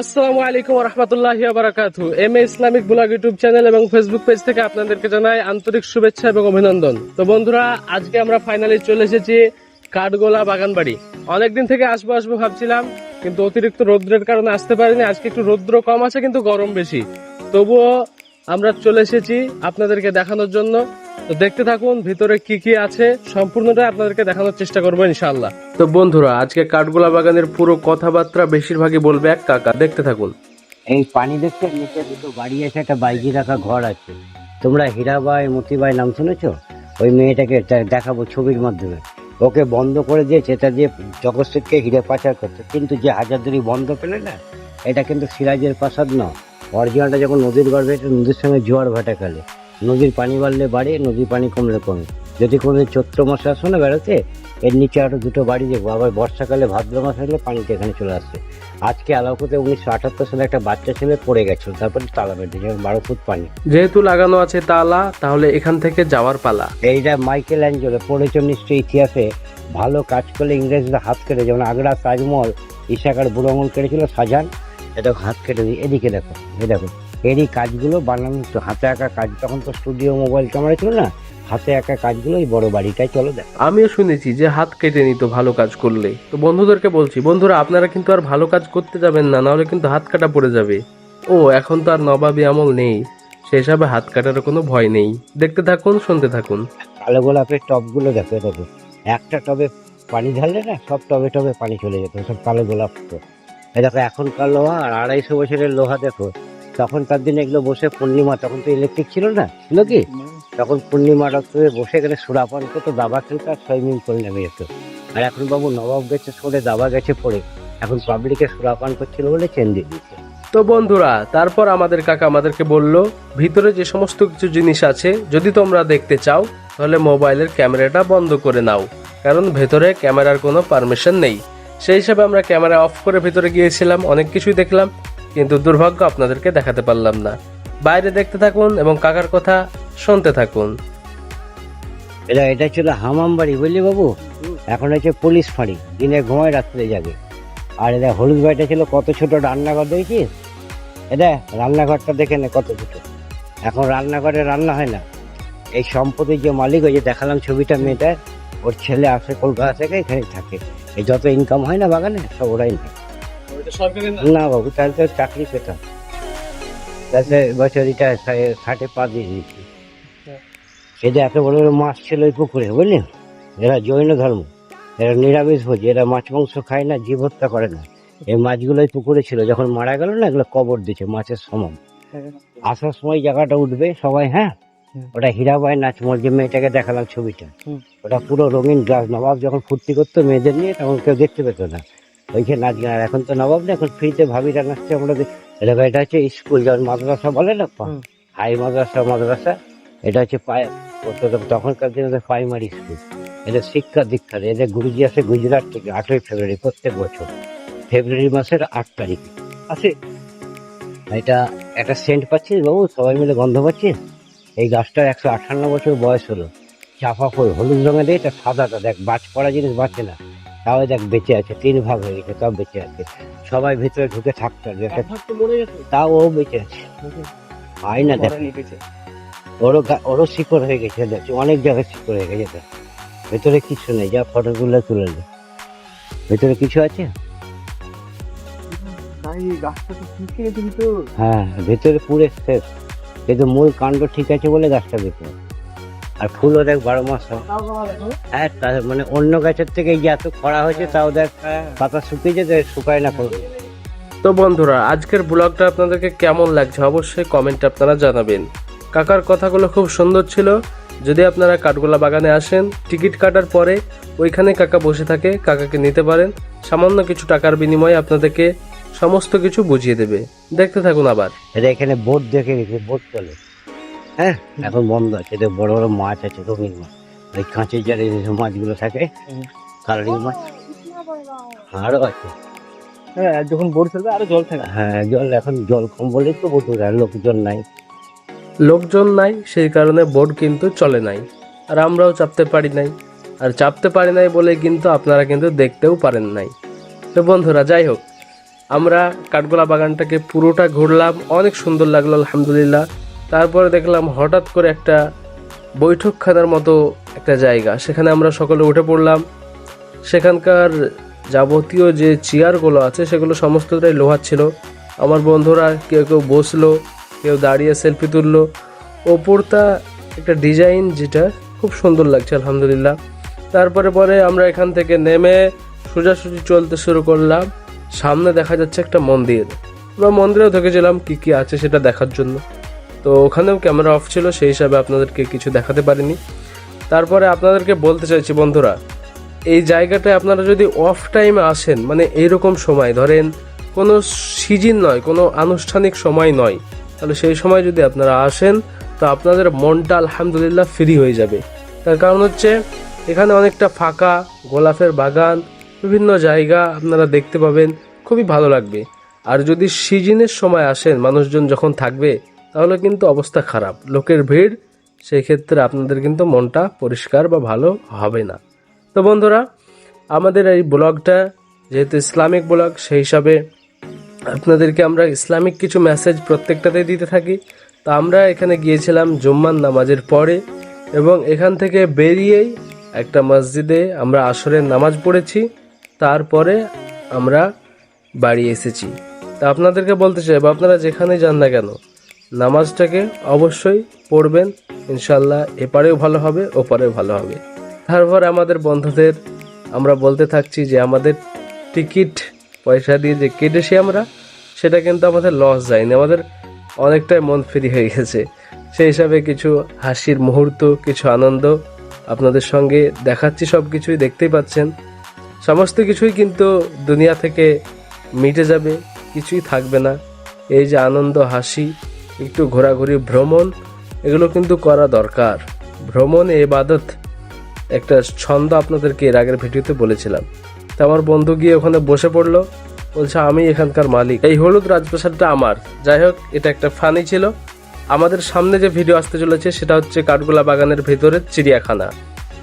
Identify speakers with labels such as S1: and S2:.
S1: আসসালামু আলাইকুম রহমতুল্লাহ বারাকাতু। M A Islamic blog YouTube channel এবং ফেসবুক পেজ থেকে আপনাদেরকে জানাই আন্তরিক শুভেচ্ছা এবং অভিনন্দন। তো বন্ধুরা, আজকে আমরা ফাইনালি চলে এসেছি কাঠগোলা বাগানবাড়ি। অনেকদিন থেকে আসব আসব ভাবছিলাম, কিন্তু অতিরিক্ত রৌদ্রের কারণে আসতে পারিনি। আজকে একটু রৌদ্র কম আছে, কিন্তু গরম বেশি। তবুও আমরা চলে এসেছি আপনাদেরকে দেখানোর জন্য। তো দেখতে থাকুন, ভিতরে কি কি আছে, সম্পূর্ণটাই আপনাদেরকে দেখানোর চেষ্টা করব ইনশাল্লাহ তো বন্ধুরা, আজকে কাঠগোলা বাগানের পুরো কথাবার্তা বেশিরভাগই বলবে এক কাকা, দেখতে থাকুন।
S2: এই পানি দেখতে নিচে দুটো বাড়ি আছে, একটা বাইজি রাখা ঘর আছে। তোমরা হীরাবাই, মতিবাই নাম শুনেছো? ওই মেয়েটাকে দেখাবো ছবির মাধ্যমে। ওকে বন্ধ করে দিয়েছে এটা দিয়ে জগৎসিংকে হিরে পাচার করতে কিন্তু যে হাজারদুরি বন্ধ পেলে না, এটা কিন্তু সিরাজের প্রাসাদ না অরিজিনালটা যখন নদীর গর্ভে নদীর সঙ্গে জোয়ার ভাটা খেলে নদীর পানি বাড়লে বাড়ে নদীর পানি কমলে কমে। যদি কোনো চৈত্র মাসে আসো না বেড়াতে এর নিচে আরও দুটো বাড়ি দেখব। আবার বর্ষাকালে ভাদ্র মাস হলে পানিতে এখানে চলে আসছে আজকে আলাউকুতে উনিশশো আটাত্তর সালে একটা বাচ্চা ছেলে পড়ে গেছিল তারপরে তালা বেঁধে যেমন বারো ফুট পানি।
S1: যেহেতু লাগানো আছে তালা তাহলে এখান থেকে যাওয়ার পালা।
S2: এইটা মাইকেল অ্যাঞ্জেলো পড়েছে নিশ্চয়ই ইতিহাসে। ভালো কাজ করলে ইংরেজরা হাত কেটে যেমন আগ্রা তাজমহল ইশাকার বুড়ো আঙুল কেটেছিল সাজান। এটা হাত কেটে দিই। এদিকে দেখো এই দেখো। এরই কাজগুলো বানানো হতো হাতে আঁকা কাজ। তখন তো স্টুডিও মোবাইল ক্যামেরা ছিল না। হাতে একা কাজগুলো এই বড় বাড়িটাই চলো দেখো
S1: আমিও শুনেছি যে হাত কেটে নিত ভালো কাজ করলে। তো বন্ধুদেরকে বলছি বন্ধুরা আপনারা কিন্তু আর ভালো কাজ করতে যাবেন না নাহলে কিন্তু হাত কাটা পড়ে যাবে। ও এখন তো আর নবাবী আমল নেই। সে হিসাবে হাত কাটার কোনো ভয় নেই। দেখতে থাকুন শুনতে থাকুন।
S2: কালো গোলাপের টবগুলো দেখো দেখো। একটা টবে পানি ঢাললে না সব টবে টবে পানি চলে যেত সব কালো গোলাপ তো। দেখো এখনকার লোহা আর আড়াইশো বছরের লোহা দেখো। তখনকার দিনে এগুলো বসে পূর্ণিমা তখন তো ইলেকট্রিক ছিল না ছিল কি? তখন পূর্ণিমা রাত্রে বসে এখানে সুরাপান করতো দাবা খেলতো আর সুইমিং করে নেমে যেত। আর এখন বাবু নবাব গেছে সরে দাবা গেছে পড়ে। এখন পাবলিকে সুরাপান করছিল বলে চেন দিয়ে দিচ্ছে
S1: তো বন্ধুরা তারপর আমাদের কাকা আমাদেরকে বলল ভিতরে যে সমস্ত কিছু জিনিস আছে যদি তোমরা দেখতে চাও তাহলে মোবাইলের ক্যামেরাটা বন্ধ করে নাও। কারণ ভেতরে ক্যামেরার কোনো পারমিশন নেই। সেই হিসাবে আমরা ক্যামেরা অফ করে ভেতরে গিয়েছিলাম অনেক কিছুই দেখলাম। কিন্তু দুর্ভাগ্য আপনাদেরকে দেখাতে পারলাম না। বাইরে দেখতে থাকুন এবং কাকার কথা শুনতে থাকুন।
S2: এটা এটা ছিল হামাম বাড়ি বুঝলি বাবু? এখন হচ্ছে পুলিশ ফাঁড়ি, দিনে ঘুমায় রাত্রে জাগে। আর এটা হলুদ বাড়িটা ছিল কত ছোট, রান্নাঘর দেখেছিস? এটা রান্নাঘরটা দেখে নে কত ছোট। এখন রান্নাঘরে রান্না হয় না। এই সম্পত্তির যে মালিক ওই যে দেখালাম ছবিটা মেয়েটার, ওর ছেলে আসে কলকাতা থেকে এখানে থাকে। এই যত ইনকাম হয় না বাগানে, সব ওরাই নেয়। না বাবু তাহলে তো চাকরি পেতাম তাহলে বছর এটা ষাটে পা দিয়ে দিচ্ছি সেটা এত বড় বড় মাছ ছিল ওই পুকুরে বুঝলি? এরা জৈন ধর্ম এরা নিরামিষ ভোজি এরা মাছ মাংস খায় না জীব হত্যা করে না। এই মাছগুলো ওই পুকুরে ছিল যখন মারা গেল না এগুলো কবর দিচ্ছে মাছের সমান। আসার সময় জায়গাটা উঠবে সবাই হ্যাঁ? ওটা হীরাবাই নাচমল যে মেয়েটাকে দেখালাম ছবিটা। ওটা পুরো রঙিন গ্লাস নবাব যখন ফুর্তি করতো মেয়েদের নিয়ে তখন কেউ দেখতে পেতো না। ওইখানে নাচ গান আর এখন তো নবাব না এখন ফ্রিতে ভাবিরা নাচছে আমরা এটা এটা হচ্ছে স্কুল যেমন মাদ্রাসা বলে না হাই মাদ্রাসা মাদ্রাসা এটা হচ্ছে পায় তখনকার দিনে প্রাইমারি স্কুল এটা শিক্ষা দীক্ষা এদের গুরুজি আসে গুজরাট থেকে আটই ফেব্রুয়ারি প্রত্যেক বছর। ফেব্রুয়ারি মাসের আট তারিখে। আছে। এটা একটা সেন্ট পাচ্ছিস বাবু সবাই মিলে গন্ধ পাচ্ছিস এই গাছটার একশো আটান্ন বছর বয়স হলো। চাপা ফুল হলুদ রঙের এটা সাদাটা দেখ বাজ পড়া জিনিস বাঁচে না। তাও দেখ বেঁচে আছে তিন ভাগ হয়ে গেছে তাও বেঁচে আছে। সবাই ভিতরে ঢুকে থাকতে তাও ও বেঁচে আছে। হয় না দেখ। ওরও ওরও শিকড় হয়ে গেছে দেখ। অনেক জায়গায় শিকড় হয়ে গেছে দেখ। ভেতরে কিছু নেই যা ফটোগুলো তুলে নে। ভেতরে কিছু আছে? হ্যাঁ ভেতরে পুরে শেষ। কিন্তু মূল কাণ্ড ঠিক আছে বলে গাছটা বেঁচে আছে। আর ফুলও দেখ বারো মাস হয় মানে অন্য গাছের থেকে যে এত খরা হয়েছে তাও দেখ পাতা শুকিয়েছে তো শুকায় না কোনো।
S1: তো বন্ধুরা আজকের ব্লগটা আপনাদেরকে কেমন লাগছে অবশ্যই কমেন্টে আপনারা জানাবেন। কাকার কথাগুলো খুব সুন্দর ছিল। যদি আপনারা কাঠগোলা বাগানে আসেন টিকিট কাটার পরে ওইখানে কাকা বসে থাকে কাকাকে নিতে পারেন। সামান্য কিছু টাকার বিনিময়ে আপনাদেরকে সমস্ত কিছু বুঝিয়ে দেবে। দেখতে থাকুন আবার।
S2: এটা এখানে বোট দেখে গেছে বোট চলে। হ্যাঁ। এখন বন্ধ আছে এটা বড় বড় মাছ আছে রঙিন মাছ। ওই কাঁচের জালে যে মাছগুলো থাকে কালারিং মাছ আরও আছে।
S1: হ্যাঁ যখন বোর চলবে আরও জল থাকে।
S2: হ্যাঁ জল এখন জল কম বলেই তো বোট আর লোকজন নাই।
S1: লোকজন নাই সেই কারণে বোর্ড কিন্তু চলে নাই। আর আমরাও চাপতে পারি নাই। আর চাপতে পারি নাই বলে কিন্তু আপনারা কিন্তু দেখতেও পারেন নাই। তো বন্ধুরা যাই হোক আমরা কাঠগোলা বাগানটাকে পুরোটা ঘুরলাম অনেক সুন্দর লাগল আলহামদুলিল্লাহ। তারপরে দেখলাম হঠাৎ করে একটা বৈঠকখানার মতো একটা জায়গা। সেখানে আমরা সকলে উঠে পড়লাম। সেখানকার যাবতীয় যে চেয়ারগুলো আছে, সেগুলো সমস্তটাই লোহার ছিল। আমার বন্ধুরা, কেউ কেউ বসল, কেউ দাঁড়িয়ে সেলফি তুললো। ওপরটা একটা ডিজাইন যেটা খুব সুন্দর লাগছে, আলহামদুলিল্লাহ। তারপরে পরে আমরা এখান থেকে নেমে সোজাসুজি চলতে শুরু করলাম। সামনে দেখা যাচ্ছে একটা মন্দির। আমরা মন্দিরেও ঢুকেছিলাম, কি কি আছে সেটা দেখার জন্য। তো ওখানেও ক্যামেরা অফ ছিল, সেই হিসাবে আপনাদেরকে কিছু দেখাতে পারিনি। তারপরে আপনাদেরকে বলতে চাইছি বন্ধুরা, এই জায়গাটায় আপনারা যদি অফ টাইমে আসেন মানে এইরকম সময়, ধরেন কোনো সিজন নয়, কোনো আনুষ্ঠানিক সময় নয়, তাহলে সেই সময় যদি আপনারা আসেন, তো আপনাদের মনটা আলহামদুলিল্লাহ ফ্রি হয়ে যাবে। তার কারণ হচ্ছে, এখানে অনেকটা ফাঁকা, গোলাপের বাগান, বিভিন্ন জায়গা আপনারা দেখতে পাবেন, খুবই ভালো লাগবে। আর যদি সিজনের সময় আসেন, মানুষজন যখন থাকবে তাহলে কিন্তু অবস্থা খারাপ। লোকের ভিড়, সেই ক্ষেত্রে আপনাদের কিন্তু মনটা পরিষ্কার বা ভালো হবে না। তো বন্ধুরা, আমাদের এই ব্লগটা, যেহেতু ইসলামিক ব্লগ, সেই হিসাবে আপনাদেরকে আমরা ইসলামিক কিছু মেসেজ প্রত্যেকটাতে দিতে থাকি। তো আমরা এখানে গিয়েছিলাম জুম্মান নামাজের পরে এবং এখান থেকে বেরিয়েই একটা মসজিদে আমরা আসরের নামাজ পড়েছি। তারপরে আমরা বাড়ি এসেছি। তা আপনাদেরকে বলতে চাইব, আপনারা যেখানে যান না কেন নামাজটাকে অবশ্যই পড়বেন। ইনশাল্লাহ এপারেও ভালো হবে, ওপারেও ভালো হবে। তারপর আমাদের বন্ধুদের আমরা বলতে থাকছি যে আমাদের টিকিট পয়সা দিয়ে যে কেটেছি আমরা, সেটা কিন্তু আমাদের লস যায়নি। আমাদের অনেকটাই মন ফ্রি হয়ে গেছে। সেই হিসাবে কিছু হাসির মুহূর্ত, কিছু আনন্দ আপনাদের সঙ্গে দেখাচ্ছি, সব কিছুই দেখতেই পাচ্ছেন। সমস্ত কিছুই কিন্তু দুনিয়া থেকে মিটে যাবে, কিছুই থাকবে না। এই যে আনন্দ, হাসি একটু ঘোরাঘুরি, ভ্রমণ, এগুলো কিন্তু করা দরকার। ভ্রমণ এবাদত একটা ছন্দ আপনাদেরকে এর আগের ভিডিওতে বলেছিলাম। তো আমার বন্ধু গিয়ে ওখানে বসে পড়ল, বলছে, আমি এখানকার মালিক। এই হলুদ রাজপ্রাসাদটা আমার। যাই হোক, এটা একটা ফানি ছিল। আমাদের সামনে যে ভিডিও আসতে চলেছে, সেটা হচ্ছে কাঠগোলা বাগানের ভেতরে চিড়িয়াখানা।